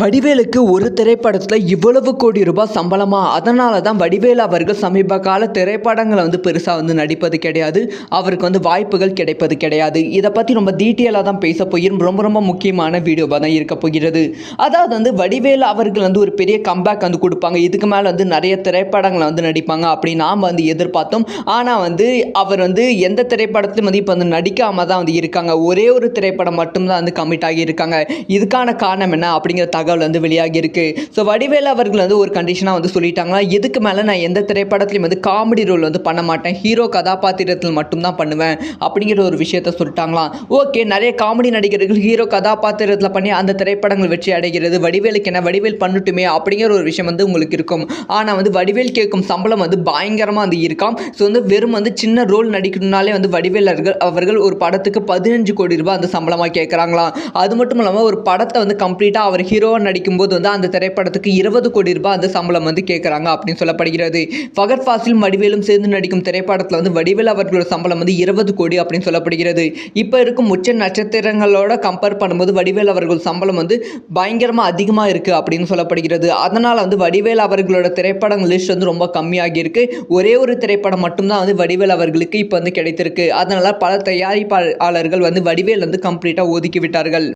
வடிவேலுக்கு ஒரு திரைப்படத்தில் இவ்வளவு கோடி ரூபாய் சம்பளமா? அதனால தான் வடிவேலு அவர்கள் சமீப கால திரைப்படங்களை வந்து பெருசாக வந்து நடிப்பது கிடையாது. அவருக்கு வந்து வாய்ப்புகள் கிடைப்பது கிடையாது. இதை பற்றி ரொம்ப டீட்டெயிலாக தான் பேச போகிறோம். ரொம்ப ரொம்ப முக்கியமான வீடியோவாக தான் இருக்க போகிறது. அதாவது வந்து வடிவேலு அவர்கள் வந்து ஒரு பெரிய கம்பேக் வந்து கொடுப்பாங்க. இதுக்கு மேலே வந்து நிறைய திரைப்படங்களை வந்து நடிப்பாங்க அப்படி நாம் வந்து எதிர்பார்த்தோம். ஆனால் வந்து அவர் வந்து எந்த திரைப்படத்திலும் வந்து இப்போ வந்து நடிக்காமல் தான் வந்து இருக்காங்க. ஒரே ஒரு திரைப்படம் மட்டும்தான் வந்து கமிட் ஆகி இருக்காங்க இதுக்கான காரணம் என்ன அப்படிங்கிற தகவல் வந்து வெளியாகியிருக்கு. ஸோ வடிவேலு அவர்கள் வந்து ஒரு கண்டிஷனாக வந்து சொல்லிட்டாங்களா? இதுக்கு மேலே நான் எந்த திரைப்படத்துலையும் வந்து காமெடி ரோல் வந்து பண்ண மாட்டேன்? ஹீரோ கதாபாத்திரத்தில் மட்டும்தான் பண்ணுவேன் அப்படிங்கிற ஒரு விஷயத்த சொல்லிட்டாங்களாம் ஓகே நிறைய காமெடி நடிகர்கள் ஹீரோ கதாபாத்திரத்தில் பண்ணி அந்த திரைப்படங்கள் வெற்றி அடைகிறது. வடிவேலுக்கு என்ன? வடிவேல் பண்ணட்டுமே அப்படிங்கிற ஒரு விஷயம் வந்து உங்களுக்கு இருக்கும். ஆனால் வந்து வடிவேல் கேட்கும் சம்பளம் வந்து பயங்கரமாக வந்து இருக்காம் ஸோ வந்து வெறும் வந்து சின்ன ரோல் நடிக்கணும்னாலே வந்து வடிவேலர்கள் அவர்கள் ஒரு படத்துக்கு பதினஞ்சு கோடி ரூபாய் அந்த சம்பளமாக கேட்குறாங்களாம் அது மட்டும் இல்லாமல் ஒரு படத்தை வந்து கம்ப்ளீட்டாக அவர் ஹீரோ ஹீரோவாக நடிக்கும்போது வந்து அந்த திரைப்படத்துக்கு இருபது கோடி ரூபாய் அந்த சம்பளம் வந்து கேட்குறாங்க அப்படின்னு சொல்லப்படுகிறது. ஃபகத் ஃபாசிலும் வடிவேலும் சேர்ந்து நடிக்கும் திரைப்படத்தில் வந்து வடிவேல் அவர்களோட சம்பளம் வந்து இருபது கோடி அப்படின்னு சொல்லப்படுகிறது. இப்போ இருக்கும் உச்ச நட்சத்திரங்களோட கம்பேர் பண்ணும்போது வடிவேல் அவர்கள் சம்பளம் வந்து பயங்கரமாக அதிகமாக இருக்குது அப்படின்னு சொல்லப்படுகிறது. அதனால் வந்து வடிவேல் அவர்களோட திரைப்படங்கள் லிஸ்ட் வந்து ரொம்ப கம்மியாகி இருக்கு. ஒரே ஒரு திரைப்படம் மட்டும்தான் வந்து வடிவேல் அவர்களுக்கு இப்போ வந்து கிடைத்திருக்கு. அதனால் பல தயாரிப்பாளர்கள் வந்து வடிவேல் வந்து கம்ப்ளீட்டாக ஒதுக்கி விட்டார்கள்.